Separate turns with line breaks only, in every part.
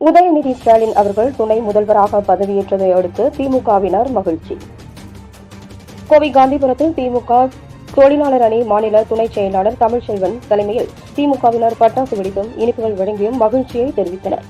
உதயநிதி ஸ்டாலின் அவர்கள் துணை முதல்வராக பதவியேற்றதை அடுத்து திமுகவினர் மகிழ்ச்சி. கோவை காந்திபுரத்தில் திமுக தொழிலாளர் அணி மாநில துணை செயலாளர் தமிழ்ச்செல்வன் தலைமையில் திமுகவினர் பட்டாசு வெடித்தும் இனிப்புகள் வழங்கியும் மகிழ்ச்சியை தெரிவித்தனர்.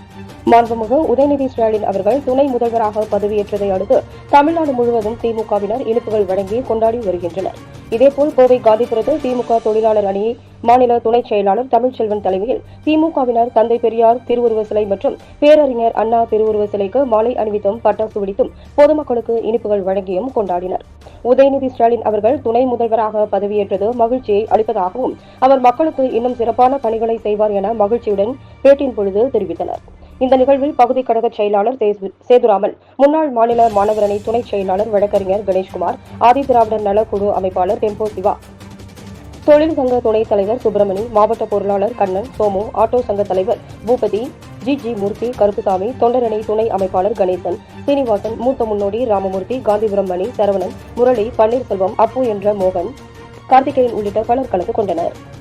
மாண்புமிகு உதயநிதி ஸ்டாலின் அவர்கள் துணை முதல்வராக பதவியேற்றதை அடுத்து தமிழ்நாடு முழுவதும் திமுகவினர் இனிப்புகள் வழங்கி கொண்டாடி வருகின்றனர். இதேபோல் கோவை காந்திபுரத்தில் திமுக தொழிலாளர் அணி மாநில துணை செயலாளர் தமிழ்ச்செல்வன் தலைமையில் திமுகவினர் தந்தை பெரியார் திருவுருவ சிலை மற்றும் பேரறிஞர் அண்ணா திருவுருவ சிலைக்கு மாலை அணிவித்தும் பட்டாசு வெடித்தும் பொதுமக்களுக்கு இனிப்புகள் வழங்கியும் கொண்டாடினர். உதயநிதி ஸ்டாலின் அவர்கள் துணை முதல்வராக பதவியேற்றது மகிழ்ச்சியை அளிப்பதாகவும் அவர் மக்களுக்கு இன்னும் சிறப்பான பணிகளை செய்வார் என மகிழ்ச்சியுடன் பேட்டியின் பொழுது தெரிவித்தனர். இந்த நிகழ்வில் பகுதி கழக செயலாளர் சேதுராமன் முன்னாள் மாநில மாணவரணி துணை செயலாளர் வழக்கறிஞர் கணேஷ்குமார் ஆதிதிராவிடர் நலக்குழு அமைப்பாளர் டெம்போ சிவா தொழில் சங்க துணைத் தலைவர் சுப்பிரமணி மாவட்ட பொருளாளர் கண்ணன் சோமு ஆட்டோ சங்க தலைவர் பூபதி ஜி. ஜி. மூர்த்தி கருப்புசாமி தொண்டரணி துணை அமைப்பாளர் கணேசன் சீனிவாசன் மூத்த முன்னோடி ராமமூர்த்தி காந்திபுரம் மணி சரவணன் முரளி பன்னீர்செல்வம் அப்பு என்ற மோகன் கார்த்திகேயன் உள்ளிட்ட பலர் கலந்து கொண்டனர்.